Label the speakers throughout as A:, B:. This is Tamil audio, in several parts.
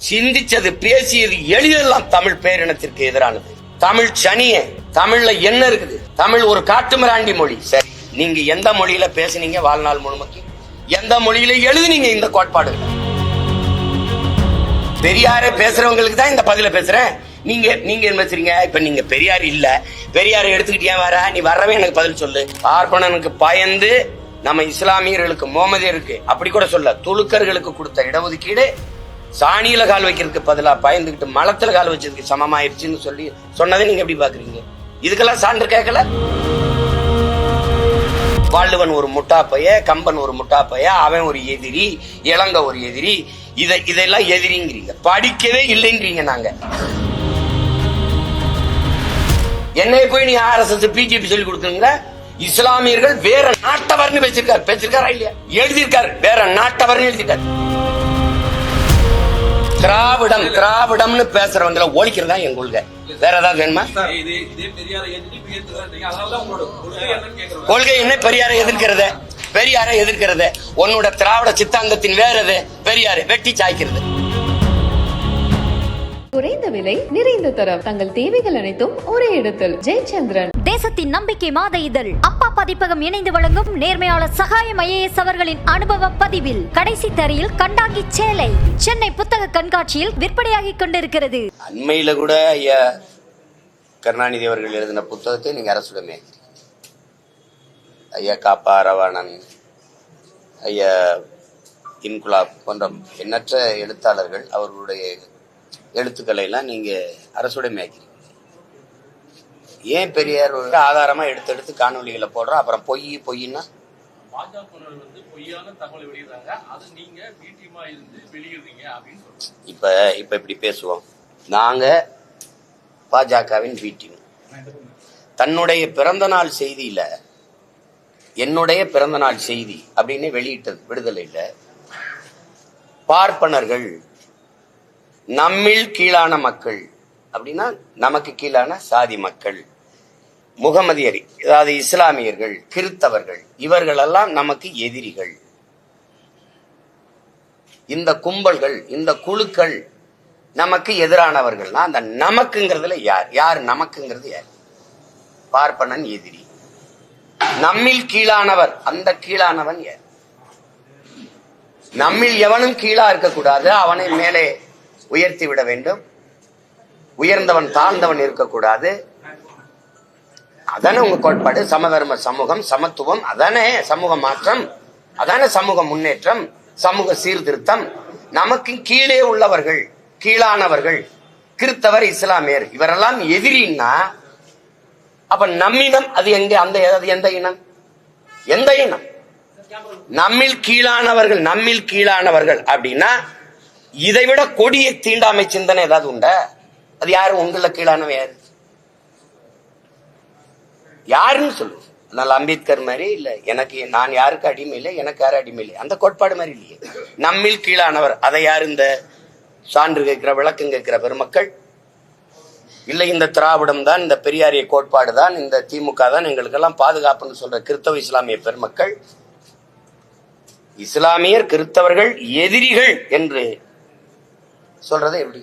A: சிந்திச்சது பேசியது எளிதெல்லாம் தமிழ் பேரினத்திற்கு எதிரானது. தமிழ் சனிய தமிழ்ல என்ன இருக்குது? தமிழ் ஒரு காட்டுமிராண்டி மொழி. சரி நீங்க எந்த மொழியில பேசுனீங்க வாழ்நாள் முழுமைக்கு எந்த மொழியில எழுதுனீங்க இந்த கோட்பாடு பெரியார பேசுறவங்களுக்கு தான் இந்த பதில பேசுறேன். நீங்க நீங்க என்ன பேசுறீங்க? இப்ப நீங்க பெரியார் இல்ல. பெரியாரை எடுத்துக்கிட்டே வர? நீ வரவே எனக்கு பதில் சொல்லு. பார்ப்பனனுக்கு பயந்து நம்ம இஸ்லாமியர்களுக்கு மோமதியருக்கு அப்படி கூட சொல்ல துலுக்கர்களுக்கு கொடுத்த இடஒதுக்கீடு சாணியில கால் வைக்கிறதுக்கு பதிலா பயந்துகிட்டு மலத்துல கால் வச்சதுக்கு சமமாயிருச்சுன்னு சொல்லி சொன்னதை நீங்க எப்படி பாக்குறீங்க? இதுக்கெல்லாம் சான்று கேட்கல? வள்ளுவன் ஒரு முட்டாப்பைய கம்பன் ஒரு முட்டாப்பைய அவன் ஒரு எதிரி இளங்க ஒரு எதிரி. இதை இதெல்லாம் எதிரிங்கிறீங்க. படிக்கவே இல்லைங்கிறீங்க நாங்க. என்னை போய் நீ ஆர்எஸ்எஸ் பிஜேபி சொல்லி கொடுத்துருங்க இஸ்லாமியர்கள் வேற நாட்டவர்னு பேசிருக்காரு பேசிருக்காரா இல்லையா? எழுதியிருக்காரு. வேற நாட்டவர்னு எழுதியிருக்காரு. திராவிடம் திராவிடம்னு பேசுறவங்கள ஒழிக்கிறதா என் கொள்கை. வேற ஏதாவது வேணுமா?
B: கொள்கை
A: என்ன? பெரியாரை எதிர்க்கிறது. பெரியாரை எதிர்க்கிறது. உன்னோட திராவிட சித்தாந்தத்தின் வேற எது? பெரியாரை வெட்டி சாய்க்கிறது.
C: குறைந்த விலை நிறைந்த தரம். தங்கள் தேவைகள் அனைத்தும் ஒரே இடத்தில். ஜெயச்சந்திரன்.
D: தேசத்தின் நம்பிக்கை மாத இதழ். அப்பா பதிப்பகம் இணைந்து வழங்கும் நேர்மையாளர் சகாயம் ஐஏஎஸ் அவர்களின் அனுபவ பதிவில். கடைசி தரையில் கண்டாங்கி சேலை. சென்னை புத்தக கண்காட்சியில் விற்பனையாகிக் கொண்டிருக்கிறது.
A: அண்மையில கூட ஐயா கருணாநிதி அவர்கள் எழுதின புத்தகத்தை நீங்க அரசுடமே. ஐயா காப்பா ரவாணன் ஐயா இன்குலாப் போன்ற எண்ணற்ற எழுத்தாளர்கள் அவர்களுடைய எழுத்துக்களை எல்லாம் நீங்க அரசுடைமையாக்கிறீங்க ஏன் பெரியார் ஆதாரமா எடுத்து எடுத்து காணொலிகளை போடுறோம்? அப்புறம் பொய்
B: சொல்றீங்க.
A: இப்ப இப்ப இப்படி பேசுவோம். நாங்க பாஜகவின் டீம் தன்னுடைய பிறந்த நாள் செய்தியில என்னுடைய பிறந்த நாள் செய்தி அப்படின்னு வெளியிட்டது விடுதலையில பார்ப்பனர்கள் நம்மில் கீழான மக்கள் அப்படின்னா நமக்கு கீழான சாதி மக்கள். முகமதியர் அதாவது இஸ்லாமியர்கள் கிறித்தவர்கள் இவர்களெல்லாம் நமக்கு எதிரிகள். இந்த கும்பல்கள் இந்த குழுக்கள் நமக்கு எதிரானவர்கள்னா அந்த நமக்குங்கிறதுல யார்? யார் நமக்குங்கிறது யார்? பார்ப்பனன் எதிரி. நம்மில் கீழானவர் அந்த கீழானவன் யார்? நம்மில் எவனும் கீழா இருக்கக்கூடாது அவனை மேலே உயர்த்தி விட வேண்டும். உயர்ந்தவன் தாழ்ந்தவன் இருக்கக்கூடாது. அதானே உங்க கோட்பாடு? சமதர்ம சமூகம் சமத்துவம் அதானே சமூக மாற்றம் அதானே சமூக முன்னேற்றம் சமூக சீர்திருத்தம். நமக்கு கீழே உள்ளவர்கள் கீழானவர்கள் கிறித்தவர் இஸ்லாமியர் இவரெல்லாம் எதிரின்னா அப்ப நம்மிடம் அது எங்க அந்த எந்த இனம்? எந்த இனம்? நம்மில் கீழானவர்கள் நம்மில் கீழானவர்கள் அப்படின்னா இதை விட கொடிய தீண்டாமை சிந்தனை ஏதாவது உண்டா? அது யாரு? உங்களை கீழானவன் யாரு? யாருன்னு சொல்லுவோம் அதனால அம்பேத்கர் மாதிரி இல்லை. எனக்கு நான் யாருக்கு அடிமை இல்லை எனக்கு யாரும் அடிமை இல்லை. அந்த கோட்பாடு மாதிரி இல்லையே. நம்மில் கீழானவர் அதை யார் இந்த சான்று கேட்கிற விளக்கம் கேட்கிற பெருமக்கள்? இல்லை இந்த திராவிடம் தான் இந்த பெரியாரிய கோட்பாடு தான் இந்த திமுக தான் எங்களுக்கெல்லாம் பாதுகாப்புன்னு சொல்ற கிறிஸ்தவ இஸ்லாமிய பெருமக்கள்? இஸ்லாமியர் கிறிஸ்தவர்கள் எதிரிகள் என்று சொல்றதை எப்படி?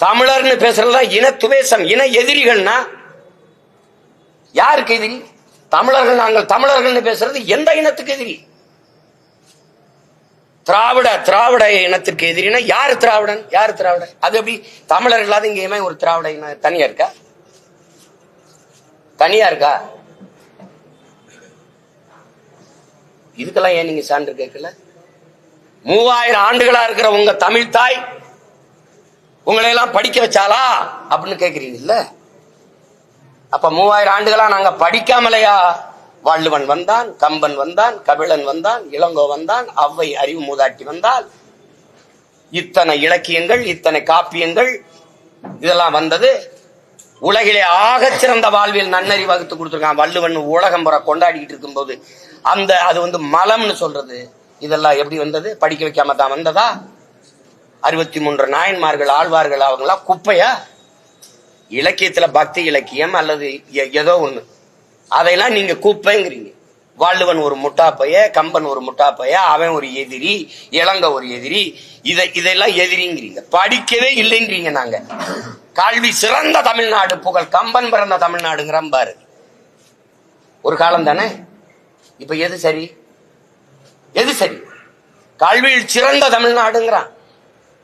A: தமிழர்னு பேசுறதா இன துவேசம் இன எதிரிகள்னா யாருக்கு எதிரி? தமிழர்கள் நாங்கள் தமிழர்கள்னு பேசுறது எந்த இனத்துக்கு எதிரி? திராவிட திராவிட இனத்திற்கு எதிரினா யார் திராவிடன்? யார் திராவிடன்? அது எப்படி? தமிழர் இல்லாத இங்கேயுமே ஒரு திராவிட இனம் தனியா இருக்கா? தனியா இருக்கா? இதுக்கெல்லாம் ஏன் நீங்க சான்று கேட்கல? மூவாயிரம் ஆண்டுகளா இருக்கிற உங்க தமிழ் தாய் உங்களை எல்லாம் படிக்க வச்சாலா அப்படின்னு கேக்குறீங்கல்ல? அப்ப மூவாயிரம் ஆண்டுகளா நாங்க படிக்காமலையா? வள்ளுவன் வந்தான் கம்பன் வந்தான் கபிலன் வந்தான் இளங்கோ வந்தான் அவ்வை அறிவு மூதாட்டி வந்தால் இத்தனை இலக்கியங்கள் இத்தனை காப்பியங்கள் இதெல்லாம் வந்தது. உலகிலே ஆக சிறந்த வாழ்வில் நன்னறி வகுத்து கொடுத்துருக்கான் வள்ளுவன். உலகம் புற கொண்டாடிக்கிட்டு இருக்கும்போது அந்த அது வந்து மலம்னு சொல்றது. இதெல்லாம் எப்படி வந்தது? படிக்க வைக்காம தான் வந்ததா? அறுபத்தி மூன்று நாயன்மார்கள் ஆழ்வார்கள் அவங்களாம் குப்பையா? இலக்கியத்துல பக்தி இலக்கியம் அல்லது எ- ஏதோ ஒண்ணு. அதையெல்லாம் நீங்க குப்பைங்கிறீங்க. வள்ளுவன் ஒரு முட்டாப்பைய கம்பன் ஒரு முட்டாப்பைய அவன் ஒரு எதிரி இளங்க ஒரு எதிரி இதை இதெல்லாம் எதிரிங்கிறீங்க. படிக்கவே இல்லைங்கிறீங்க நாங்க. கல்வி சிறந்த தமிழ்நாடு புகழ் கம்பன் பிறந்த தமிழ்நாடுங்கிற பாரு. ஒரு காலம் தானே? இப்ப எது சரி? எது சரி? கல்வியில் சிறந்த தமிழ்நாடுங்கிறான்.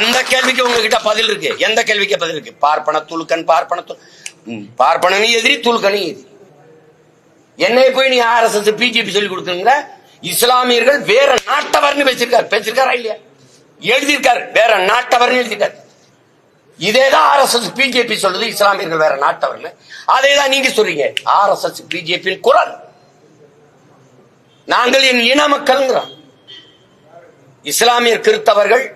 A: எந்த கேள்விக்கு உங்ககிட்ட பதில் இருக்கு? எந்த கேள்விக்கு பதில் இருக்கு? பார்ப்பன துலுக்கன் பார்ப்பன து- ம், எதிரி துலுக்கனும் எதிரி. என்னை போய் நீ ஆர்எஸ்எஸ் பிஜேபி சொல்லி கொடுக்குறீங்க இஸ்லாமியர்கள் வேற நாட்டவர்னு பேசியிருக்காரு. பேசியிருக்காரா இல்லையா? எழுதியிருக்காரு. வேற நாட்டவர்னு எழுதியிருக்காரு. இதேதான் ஆர்எஸ்எஸ் பிஜேபி சொல்றது இஸ்லாமியர்கள் வேற நாட்டவர் அதே தான் நீங்க சொல்றீங்க. ஆர்எஸ்எஸ் பிஜேபியின் குரல். நாங்கள் என் இன மக்கள்ங்கிறோம். இஸ்லாமியர் கிறித்தவர்கள்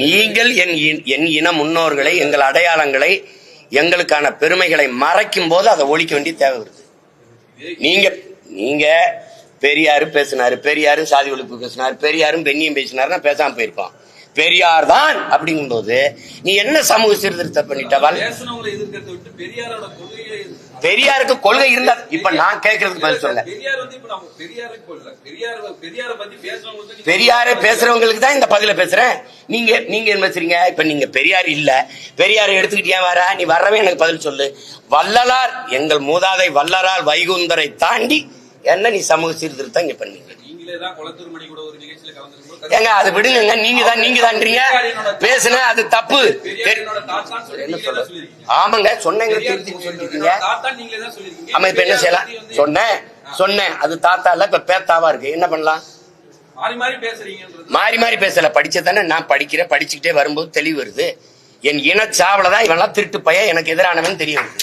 A: நீங்கள் என் என் இன முன்னோர்களை எங்கள் அடையாளங்களை எங்களுக்கான பெருமைகளை மறைக்கும் போது அதை ஒழிக்க வேண்டிய தேவை வருது. நீங்க நீங்க பெரியாரு பேசினாரு பெரியாரு சாதி ஒழிப்பு பேசினாரு பெரியாரும் பெண்ணியும் பேசினாருன்னா பேசாம போயிருப்பான் பெரியார் தான் அப்படிங்கும்போது நீ என்ன சமூக சீர்திருத்தம் பண்ணிட்டவள்? பெரியாருக்கு கொள்கை இருந்தா இப்ப நான் கேட்கறதுக்கு பதில் சொல்ல
B: பெரியார்
A: பேசுறவங்களுக்கு தான் இந்த பதில பேசுறேன். நீங்க நீங்க என்ன பேசுறீங்க? இப்ப நீங்க பெரியார் இல்ல. பெரியாரை எடுத்துக்கிட்டு வர? நீ வரவே எனக்கு பதில் சொல்லு. வள்ளலார் எங்கள் மூதாதை வள்ளலார் வைகுந்தரை தாண்டி என்ன நீ சமூக சீர்திருத்தம் இங்க பண்ணீங்க?
B: நீங்களே தான் குளத்தூர் மணி கூட
A: ஏங்க அது விடுங்க நீங்க தான் நீங்க தான்றீங்க பேசுன அது தப்பு. ஆமாங்க சொன்னேங்க திருத்தி சொல்லிருக்கீங்க
B: தாத்தா நீங்களே தான் சொல்லிருக்கீங்க.
A: ஆமா இப்ப என்ன செய்யலாம்? சொன்னேன் சொன்னேன். அது தாத்தா இல்ல இப்ப பேத்தாவா இருக்கு. என்ன பண்ணலாம்?
B: மாறி மாறி பேசுறீங்கன்றது.
A: மாறி மாறி பேசல. படிச்சதானே நான் படிக்கிறேன். படிச்சுக்கிட்டே வரும்போது தெளிவு வருது. என் இனச்சாவல தான் இவெல்லாம் திருட்டு பையன். எனக்கு எதிரானவன் தெரிய வருது.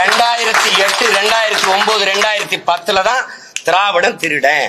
A: ரெண்டாயிரத்தி எட்டு ரெண்டாயிரத்தி ஒன்பது ரெண்டாயிரத்தி பத்துல தான் திராவிடம் திருடன்.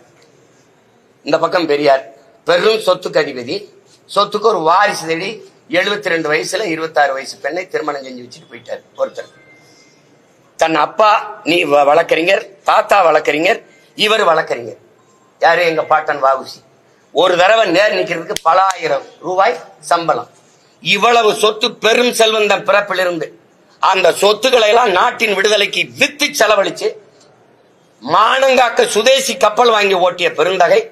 A: இந்த பக்கம் பெரியார். பெரும் சொத்துக்கு அதிபதி. சொத்துக்கு ஒரு வாரிசு தேடி எழுபத்தி ரெண்டு வயசுல இருபத்தாறு வயசு பெண்ணை திருமணம் செஞ்சு வச்சுட்டு போயிட்டார் ஒருத்தர். தன் அப்பா நீ வ- வழக்கறிஞர் தாத்தா வழக்கறிஞர் இவர் வழக்கறிஞர். யாரு? எங்க பாட்டன் வாவுசி ஒரு தடவை நேர் நிக்கிறதுக்கு பல ஆயிரம் ரூபாய் சம்பளம். இவ்வளவு சொத்து பெரும் செல்வந்தன் பிறப்பிலிருந்து. அந்த சொத்துக்களை எல்லாம் நாட்டின் விடுதலைக்கு வித்து செலவழிச்சு மானங்காக்க சுதேசி கப்பல் வாங்கி ஓட்டிய பெருந்தகை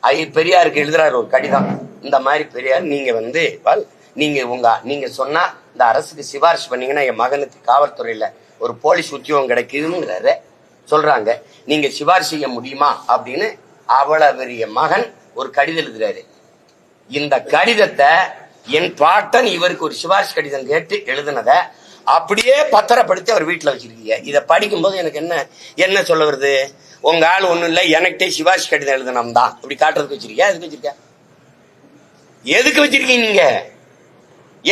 A: ஐ பெரியாருக்கு எழுதுறாரு ஒரு கடிதம். இந்த மாதிரி பெரியார் நீங்க வந்து நீங்க உங்க நீங்க சொன்னா இந்த அரசுக்கு சிபாரிசு பண்ணீங்கன்னா என் மகனுக்கு காவல்துறையில ஒரு போலீஸ் உத்தியோகம் கிடைக்குதுங்கிறாரு. சொல்றாங்க. நீங்க சிபாரிசு செய்ய முடியுமா? அப்படின்னு அவ்வளவு பெரிய மகன் ஒரு கடிதம் எழுதுறாரு. இந்த கடிதத்தை என் பாட்டன் இவருக்கு ஒரு சிபாரிசு கடிதம் கேட்டு எழுதுனத அப்படியே பத்திரப்படுத்தி அவர் வீட்டில் வச்சிருக்கீங்க. இதை படிக்கும்போது எனக்கு என்ன என்ன சொல்ல வருது? உங்க ஆள் ஒன்றும் இல்லை எனக்கிட்டே சிவாஜி கடிதம் எழுதணும் தான் இப்படி காட்டுறதுக்கு வச்சிருக்கியா? எதுக்கு வச்சிருக்க எதுக்கு வச்சிருக்கீங்க நீங்க?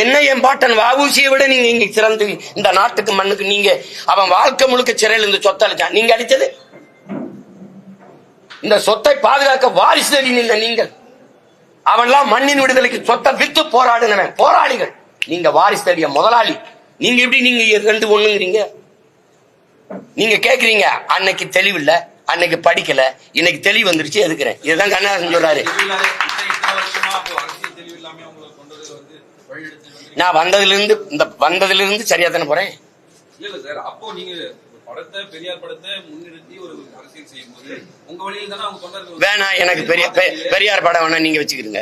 A: என்ன என் பாட்டன் வாவூசியை விட நீங்க இங்க சிறந்து இந்த நாட்டுக்கு மண்ணுக்கு நீங்க அவன் வாழ்க்கை முழுக்க சிறையில் இருந்து சொத்தை அழிச்சான். நீங்க அடிச்சது இந்த சொத்தை பாதுகாக்க வாரிசு தேடி நீங்கள். அவன்லாம் மண்ணின் விடுதலைக்கு சொத்தை வித்து போராடுங்க போராளிகள். நீங்க வாரிசு தேடிய முதலாளி. நீங்க எப்படி நீங்க ரெண்டு ஒண்ணுங்கிறீங்க? நீங்க கேக்குறீங்க அன்னைக்கு தெளிவில்லை. அன்னைக்கு படிக்கல இன்னைக்கு தெளிவு வந்துருச்சு எதுக்குறேன்? இதுதான் கண்ணதாசன் சொல்றாரு. நான் வந்ததுல இருந்து இந்த வந்ததுல இருந்து சரியா தானே போறேன் வேணாம் எனக்கு பெரிய பெரியார் படம் வேணா நீங்க வச்சுக்கிடுங்க.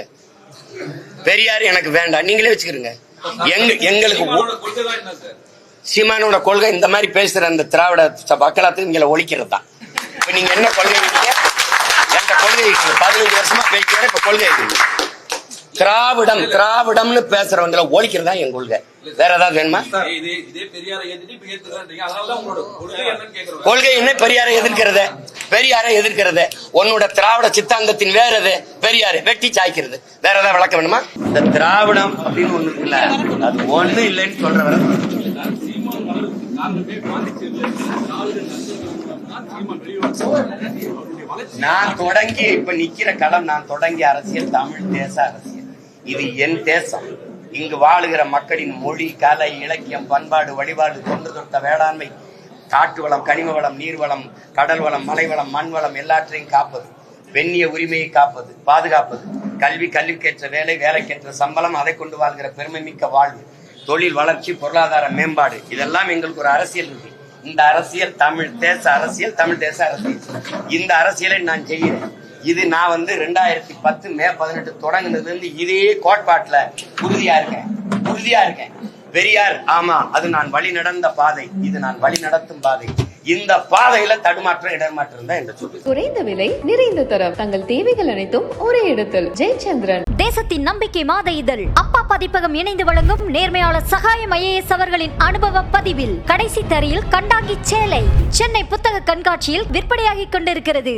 A: பெரியார் எனக்கு வேண்டாம் நீங்களே வச்சுக்கிடுங்க. எங்க எங்களுக்கு
B: சீமானோட கொள்கை
A: இந்த மாதிரி பேசுற அந்த திராவிட மக்களாத்துக்கு இங்கே ஒழிக்கிறது தான் இப்ப நீங்க என்ன கொள்கை எந்த கொள்கை பதினஞ்சு வருஷமா பேசுறேன் இப்ப கொள்கை திராவிடம் திராவிடம்னு பேசுறவங்கள ஒழிக்கிறது என் கொள்கை. வேற ஏதாவது வேணுமா?
B: கொள்கை
A: என்ன? பெரியாரை எதிர்க்கிறது. பெரியாரை எதிர்க்கிறது. உன்னோட திராவிட சித்தாந்தத்தின் வேற எது? பெரியாரு வெட்டி சாய்க்கிறது. வேற ஏதாவது விளக்க வேணுமா? இந்த திராவிடம் அப்படின்னு ஒண்ணு இருக்குல்ல அது ஒண்ணு இல்லைன்னு சொல்றவரை நான் தொடங்கி இப்ப நிக்கிற களம் நான் தொடங்கிய அரசியல் தமிழ் தேச அரசியல். இது என் தேசம். இங்கு வாழுகிற மக்களின் மொழி கலை இலக்கியம் பண்பாடு வழிபாடு தொன்று தொட்ட வேளாண்மை காட்டு வளம் கனிம வளம் நீர்வளம் கடல் வளம் மலை வளம் மண் வளம் எல்லாற்றையும் காப்பது. பெண்ணிய உரிமையை காப்பது பாதுகாப்பது. கல்வி கல்விக்கேற்ற வேலை வேலைக்கேற்ற சம்பளம் அதை கொண்டு வாழ்கிற பெருமை மிக்க வாழ்வு. தொழில் வளர்ச்சி பொருளாதார மேம்பாடு. இதெல்லாம் எங்களுக்கு ஒரு அரசியல் இருக்கு. இந்த அரசியல் தமிழ் தேச அரசியல் தமிழ் தேச அரசியல். இந்த அரசியலை நான் செய்கிறேன். இது நான் வந்து ரெண்டாயிரத்தி பத்து மே பதினெட்டு தொடங்கினது இருந்து இதே கோட்பாட்டுல உறுதியா இருக்கேன். உறுதியா இருக்கேன். பெரியார் ஆமா அது நான் வழி நடந்த பாதை. இது நான் வழி நடத்தும் பாதை. இந்த பாதையில தடுமாற்றம் இடர்மாற்றம் தான் சொல்லு
C: குறைந்த விலை நிறைந்த தரம். தங்கள் தேவைகள் அனைத்தும் ஒரே இடத்தில். ஜெயச்சந்திரன்.
D: தேசத்தின் நம்பிக்கை மாத இதழ். அப்பா பதிப்பகம் இணைந்து வழங்கும் நேர்மையாளர் சகாயம் ஐஏஎஸ் அவர்களின் அனுபவ பதிவில். கடைசி தரையில் கண்டாங்கி சேலை. சென்னை புத்தக கண்காட்சியில் விற்பனையாகிக் கொண்டிருக்கிறது.